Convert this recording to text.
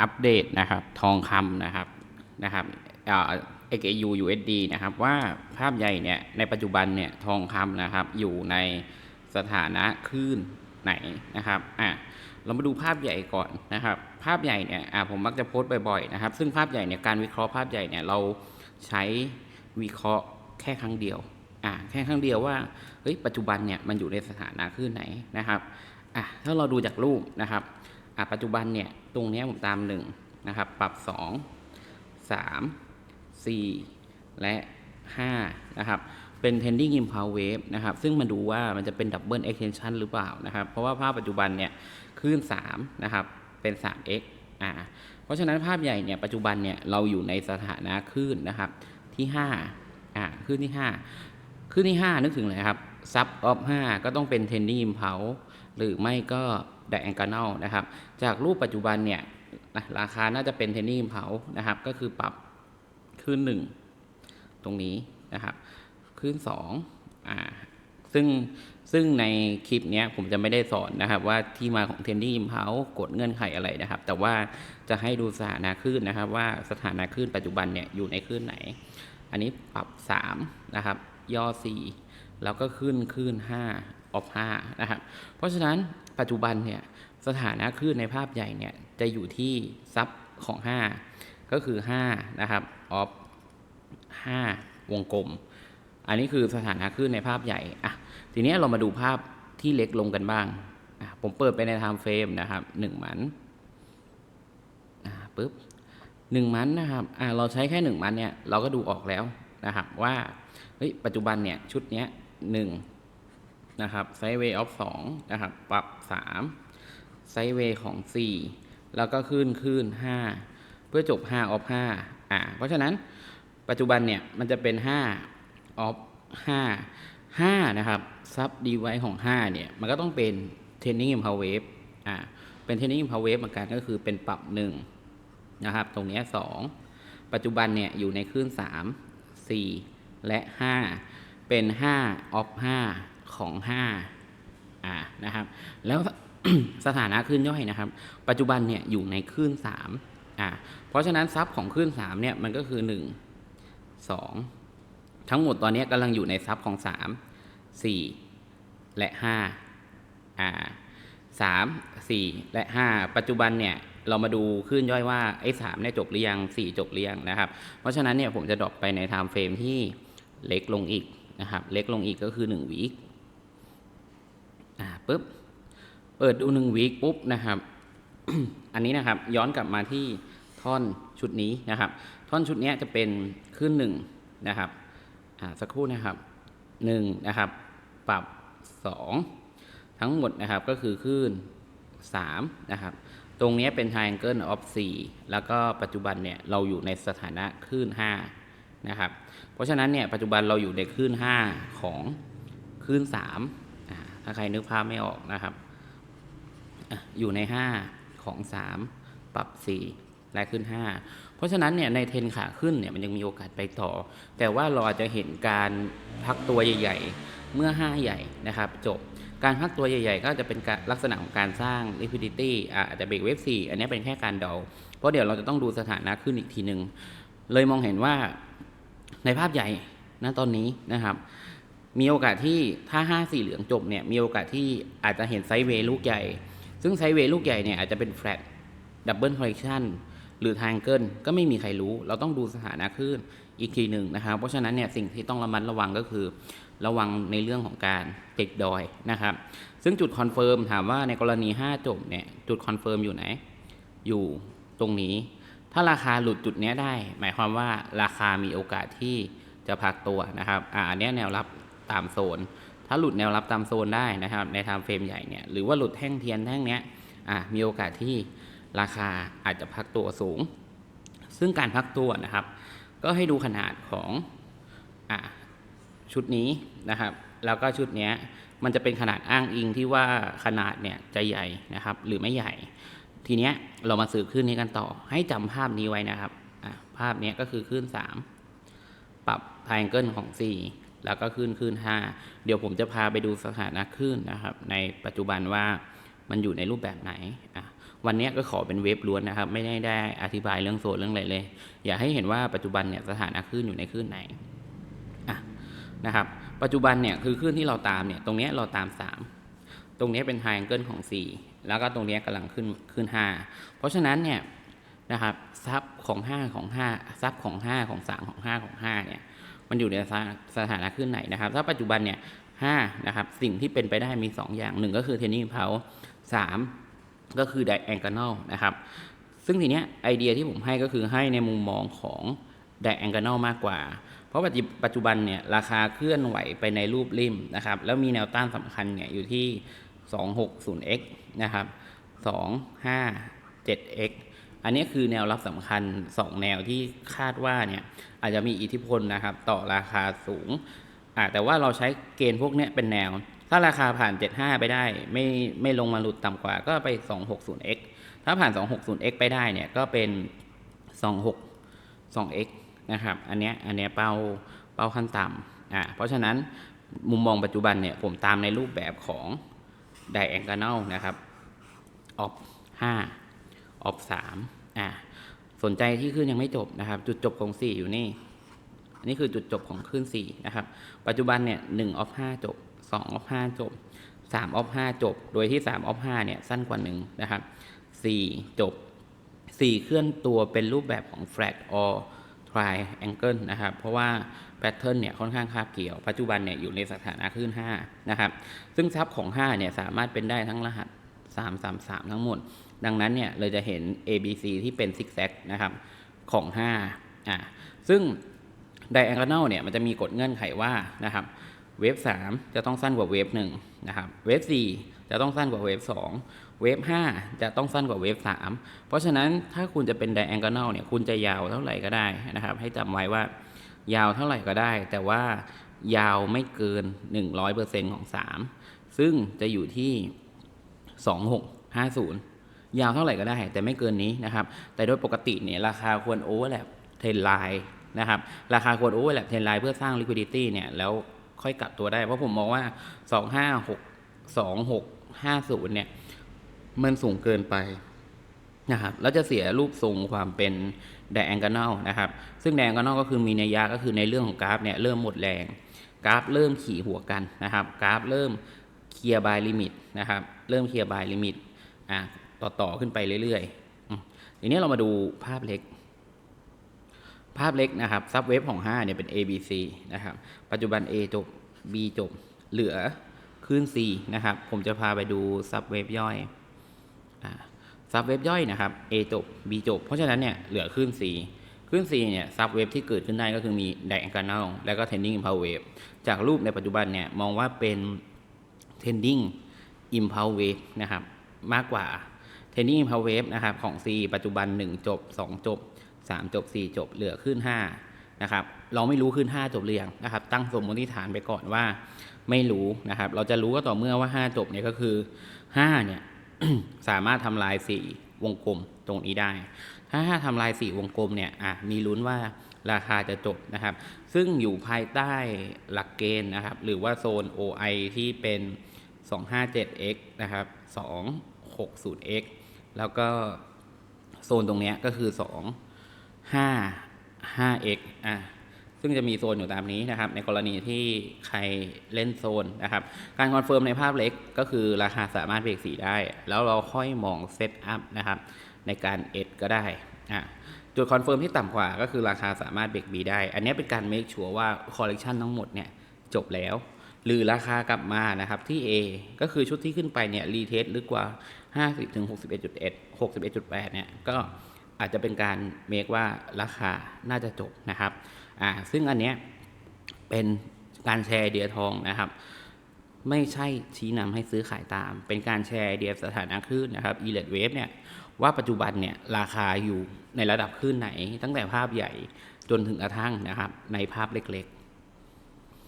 อัปเดตนะครับทองคำนะครับนะครับเอ่อ XAU USD นะครับว่าภาพใหญ่เนี่ยในปัจจุบันเนี่ยทองคำนะครับอยู่ในสถานะคลื่นไหนนะครับอะเรามาดูภาพใหญ่ก่อนนะครับ ภาพใหญ่เนี่ยอะผมมักจะโพสต์บ่อยๆนะครับซึ่งภาพใหญ่เนี่ยการวิเคราะห์ภาพใหญ่เนี่ยเราใช้วิเคราะห์แค่ครั้งเดียวอะแค่ครั้งเดียวว่าเฮ้ยปัจจุบันเนี่ยมันอยู่ในสถานะคลื่นไหนนะครับอะถ้าเราดูจากรูปนะครับ ปัจจุบันเนี่ย ตรงนี้ผมตามหนึ่งนะครับ ปรับ 2 3 4 และ 5 นะครับ เป็น tending impulse wave นะครับ ซึ่งมาดูว่ามันจะเป็น double extension หรือเปล่านะครับ เพราะว่าภาพปัจจุบันเนี่ยคลื่น 3 นะครับ เป็น 3x อ่า เพราะฉะนั้นภาพใหญ่เนี่ย ปัจจุบันเนี่ย เราอยู่ในสถานะคลื่นนะครับที่ 5 อ่า คลื่นที่ 5 คลื่นที่ 5 นึกถึงเลยครับ sub of 5 ก็ต้องเป็น tending impulse หรือไม่ก็ diagonal นะครับ จากรูปปัจจุบันเนี่ยราคาน่าจะเป็น tending impulse นะครับ ก็คือปรับขึ้นหนึ่งตรงนี้นะครับ ขึ้นสองอ่าซึ่งซึ่งในคลิปนี้ผมจะไม่ได้สอนนะครับว่าที่มาของ tending impulse กฎเงื่อนไขอะไรนะครับ แต่ว่าจะให้ดูสถานะคลื่นนะครับ ว่าสถานะคลื่นปัจจุบันเนี่ยอยู่ในคลื่นไหน อันนี้ปรับ3นะครับย่อ4แล้วก็ขึ้นขึ้น5 ออฟ5นะครับ เพราะฉะนั้นปัจจุบันเนี่ยสถานะคลื่นในภาพใหญ่เนี่ยจะอยู่ที่ซับของ 5 ก็คือ5นะครับออฟ5วงกลม อันนี้คือสถานะคลื่นในภาพใหญ่อะทีนี้เรามาดูภาพที่เล็กลงกันบ้าง ผมเปิดไปในไทม์เฟรมนะครับ1มันปุ๊บหนึ่งมันนะครับเราใช้แค่หนึ่งมันเนี่ยเราก็ดูออกแล้วนะครับว่าเฮ้ยปัจจุบันเนี่ยชุดเนี้ยหนึ่ง นะครับไซด์เวย์ออฟสองนะครับปรับสามไซด์เวย์ของสี่แล้วก็ขึ้นขึ้นห้าเพื่อจบห้าออฟห้าอ่าเพราะฉะนั้นปัจจุบันเนี่ยมันจะเป็นห้าออฟห้าห้านะครับซับดีไวของห้าเนี่ยมันก็ต้องเป็นเทนนิ n ง i ิ p พาวเวฟอ่าเป็นเทนนิ n ง i ิ p พาวเวฟเหมือนกันก็คือเป็นปรับหนึ่งนะครับตรงนี้สองปัจจุบันเนี่ยอยู่ในคลื่นสามสี่และห้าเป็นห้าออฟห้า ของห้าอ่านะครับ แล้วสถานะคลื่นย่อยนะครับ ปัจจุบันเนี่ยอยู่ในคลื่นสามอ่าเพราะฉะนั้นซับของคลื่นสามเนี่ยมันก็คือหนึ่งสองทั้งหมดตอนนี้กำลังอยู่ในซับของสามสี่และห้าอ่าสามสี่และห้าปัจจุบันเนี่ยเรามาดูคลื่นย่อยว่าไอ้สามเนี่ยจบหรือยังสี่จบหรือยังนะครับ เพราะฉะนั้นเนี่ยผมจะดรอปไปในไทม์เฟรมที่เล็กลงอีกนะครับ เล็กลงอีกก็คือหนึ่งวีค ปุ๊บ เปิดดูหนึ่งวีคปุ๊บนะครับ อันนี้นะครับย้อนกลับมาที่ท่อนชุดนี้นะครับ ท่อนชุดนี้จะเป็นขึ้นหนึ่งนะครับสักครู่นะครับหนึ่งนะครับ ปรับสองทั้งหมดนะครับก็คือคลื่น3นะครับ ตรงนี้เป็น triangle of 4 แล้วก็ปัจจุบันเนี่ยเราอยู่ในสถานะคลื่น5นะครับ เพราะฉะนั้นเนี่ยปัจจุบันเราอยู่ในคลื่น5ของคลื่น3อ่า ถ้าใครนึกภาพไม่ออกนะครับอยู่ใน 5 ของ 3 ปรับ 4 และขึ้น 5 เพราะฉะนั้นเนี่ยในเทนขาขึ้นเนี่ยมันยังมีโอกาสไปต่อ แต่ว่าเราอาจจะเห็นการพักตัวใหญ่ ๆ เมื่อ 5 ใหญ่นะครับ จบการพักตัวใหญ่ ๆ ก็จะเป็นลักษณะของการสร้าง liquidity อะอาจจะเบรกเวฟ4อันนี้เป็นแค่การเดา เพราะเดี๋ยวเราจะต้องดูสถานะขึ้นอีกทีหนึ่งเลยมองเห็นว่าในภาพใหญ่นะตอนนี้นะครับ มีโอกาสที่ถ้า 5 4 เหลืองจบเนี่ยมีโอกาสที่อาจจะเห็นไซด์เวย์ลูกใหญ่ ซึ่งไซด์เวย์ลูกใหญ่เนี่ยอาจจะเป็น flat double correction หรือ triangle ก็ไม่มีใครรู้ เราต้องดูสถานะขึ้นอีกทีหนึ่งนะครับ เพราะฉะนั้นเนี่ยสิ่งที่ต้องระมัดระวังก็คือ ระวังในเรื่องของการติดดอยนะครับ ซึ่งจุดคอนเฟิร์มถามว่าในกรณี 5 จบเนี่ยจุดคอนเฟิร์มอยู่ไหน อยู่ตรงนี้ ถ้าราคาหลุดจุดนี้ได้ หมายความว่าราคามีโอกาสที่จะพักตัวนะครับอ่าอันเนี้ยแนวรับ ตามโซน ถ้าหลุดแนวรับตามโซนได้นะครับ ในไทม์เฟรมใหญ่เนี่ยหรือว่าหลุดแท่งเทียนแท่งเนี้ยอ่ามีโอกาสที่ราคาอาจจะพักตัวสูง ซึ่งการพักตัวนะครับ ก็ให้ดูขนาดของอ่าชุดนี้นะครับ แล้วก็ชุดเนี้ยมันจะเป็นขนาดอ้างอิงที่ว่าขนาดเนี่ยจะใหญ่นะครับ หรือไม่ใหญ่ ทีเนี้ยเรามาสืบขึ้นนี้กันต่อ ให้จำภาพนี้ไว้นะครับอะภาพเนี้ยก็คือขึ้น 3 ปรับ triangle ของ 4 แล้วก็ขึ้นขึ้น5 เดี๋ยวผมจะพาไปดูสถานะขึ้นนะครับ ในปัจจุบันว่ามันอยู่ในรูปแบบไหนอะวันนี้ก็ขอเป็นเวฟล้วนนะครับ ไม่ได้ได้อธิบายเรื่องโซนเรื่องอะไรเลย อยากให้เห็นว่าปัจจุบันเนี่ยสถานะคลื่นอยู่ในคลื่นไหนอะนะครับ ปัจจุบันเนี่ยคือคลื่นที่เราตามเนี่ย ตรงนี้เราตาม 3 ตรงนี้เป็นไฮแองเกิลของ 4 แล้วก็ตรงนี้ยกำลังขึ้นขึ้น 5 เพราะฉะนั้นเนี่ยนะครับซับของ 5 ของ 5 ซับของ 5 ของ 3 ของ 5 ของ 5 เนี่ย มันอยู่ในสถานะขึ้นไหนนะครับ ถ้าปัจจุบันเนี่ยห้านะครับสิ่งที่เป็นไปได้มี 2 อย่างหนึ่งก็คือเทนนิงเพาสามก็คือ diagonal นะครับ ซึ่งทีเนี้ยไอเดียที่ผมให้ก็คือให้ในมุมมองของ diagonal มากกว่า เพราะปัจจุบันเนี่ยราคาเคลื่อนไหวไปในรูปริมนะครับ แล้วมีแนวต้านสำคัญเนี่ยอยู่ที่ 260x นะครับ 257x อันนี้คือแนวรับสำคัญ 2 แนวที่คาดว่าเนี่ยอาจจะมีอิทธิพลนะครับต่อราคาสูงอ่าแต่ว่าเราใช้เกณฑ์พวกนี้เป็นแนว ถ้าราคาผ่าน 75 ไปได้ ไม่ไม่ลงมาหลุดต่ำกว่าก็ไป 260x ถ้าผ่าน 260x ไปได้เนี่ยก็เป็น 26 2x นะครับ อันเนี้ยอันเนี้ยเป้าเป้าขั้นต่ำอ่าเพราะฉะนั้นมุมมองปัจจุบันเนี่ยผมตามในรูปแบบของ diagonal นะครับ op 5 op 3อ่าสนใจที่ขึ้นยังไม่จบนะครับ จุดจบของ4อยู่นี่อันนี้คือจุดจบของคลื่น4นะครับ ปัจจุบันเนี่ย1 off 5จบ2 off 5จบ3 off 5จบ โดยที่3 off 5เนี่ยสั้นกว่า1นะครับ4จบ4เคลื่อนตัวเป็นรูปแบบของ flat or triangle นะครับ เพราะว่าแพทเทิร์นเนี่ยค่อนข้างคาบเกี่ยว ปัจจุบันเนี่ยอยู่ในสถานะคลื่น5นะครับ ซึ่งซับของ 5 เนี่ยสามารถเป็นได้ทั้งรหัส 333 ทั้งหมด ดังนั้นเนี่ยเราจะเห็น A B C ที่เป็นซิกแซกนะครับของ 5 อ่า ซึ่ง diagonal เนี่ยมันจะมีกฎเงื่อนไขว่านะครับเวฟ3จะต้องสั้นกว่าเวฟ1นะครับเวฟ4จะต้องสั้นกว่าเวฟ2เวฟ5จะต้องสั้นกว่าเวฟ3เพราะฉะนั้นถ้าคุณจะเป็น diagonal เนี่ยคุณจะยาวเท่าไหร่ก็ได้นะครับ ให้จำไว้ว่ายาวเท่าไหร่ก็ได้ แต่ว่ายาวไม่เกิน 100%ของ 3 ซึ่งจะอยู่ที่ 2650 ยาวเท่าไหร่ก็ได้ แต่ไม่เกินนี้นะครับ แต่โดยปกติเนี่ยราคาควรโอเวอร์แลปเทรนไลน์นะครับ ราคาควรโอเวอร์แลปเทรนไลน์เพื่อสร้าง liquidity เนี่ยแล้วค่อยกลับตัวได้ เพราะผมมองว่า 256 2650 เนี่ย มันสูงเกินไปนะครับแล้วจะเสียรูปทรงความเป็น diagonal นะครับ ซึ่ง diagonal ก็คือมีนัยยะก็คือในเรื่องของกราฟเนี่ยเริ่มหมดแรง กราฟเริ่มขี่หัวกันนะครับ กราฟเริ่ม เคลียร์บายลิมิตนะครับเริ่มเคลียร์บายลิมิตอะต่อต่อขึ้นไปเรื่อยๆทีนี้เรามาดูภาพเล็ก ภาพเล็กนะครับซับเวฟของ 5 เนี่ยเป็น A B C นะครับ ปัจจุบัน A จบ B จบเหลือขึ้น C นะครับ ผมจะพาไปดูซับเวฟย่อยซับเวฟย่อยนะครับ A จบ B จบ เพราะฉะนั้นเนี่ยเหลือขึ้น C ขึ้น C เนี่ยซับเวฟที่เกิดขึ้นได้ก็คือมี diagonal แล้วก็ tending impulse wave จากรูปในปัจจุบันเนี่ยมองว่าเป็น tending impulse wave นะครับมากกว่า tending impulse wave นะครับของ C ปัจจุบัน 1 จบ 2 จบ 3 จบ 4 จบเหลือขึ้น 5 นะครับ เราไม่รู้ขึ้น 5 จบหรือยังนะครับ ตั้งสมมติฐานไปก่อนว่าไม่รู้นะครับ เราจะรู้ก็ต่อเมื่อว่า 5 จบเนี่ยก็คือ 5 เนี่ย สามารถทำลาย 4 วงกลมตรงนี้ได้ ถ้า 5ทำลาย 4 วงกลมเนี่ยอะมีลุ้นว่าราคาจะจบนะครับ ซึ่งอยู่ภายใต้หลักเกณฑ์นะครับ หรือว่าโซน OI ที่เป็น 257x นะครับ 260x แล้วก็โซนตรงนี้ก็คือ 2 5 5x อะซึ่งจะมีโซนอยู่ตามนี้นะครับ ในกรณีที่ใครเล่นโซนนะครับ การคอนเฟิร์มในภาพเล็กก็คือราคาสามารถเบรกสีได้ แล้วเราค่อยมองเซตอัพนะครับ ในการเอ็ดก็ได้อะจุดคอนเฟิร์มที่ต่ำกว่าก็คือราคาสามารถเบรกบีได้ อันนี้เป็นการเมคชัวร์ว่าคอลเลกชันทั้งหมดเนี่ยจบแล้ว หรือราคากลับมานะครับที่ A ก็คือชุดที่ขึ้นไปเนี่ยรีเทสลึกกว่า 50ถึง61.1 61.8เนี่ยก็อาจจะเป็นการเมคว่าราคาน่าจะจบนะครับอ่าซึ่งอันเนี้ยเป็นการแชร์เดียทองนะครับ ไม่ใช่ชี้นำให้ซื้อขายตาม เป็นการแชร์เดียสถานะคลื่นนะครับ e l e t wave เนี่ยว่าปัจจุบันเนี่ยราคาอยู่ในระดับคลื่นไหน ตั้งแต่ภาพใหญ่จนถึงกระทั่งนะครับในภาพเล็กๆ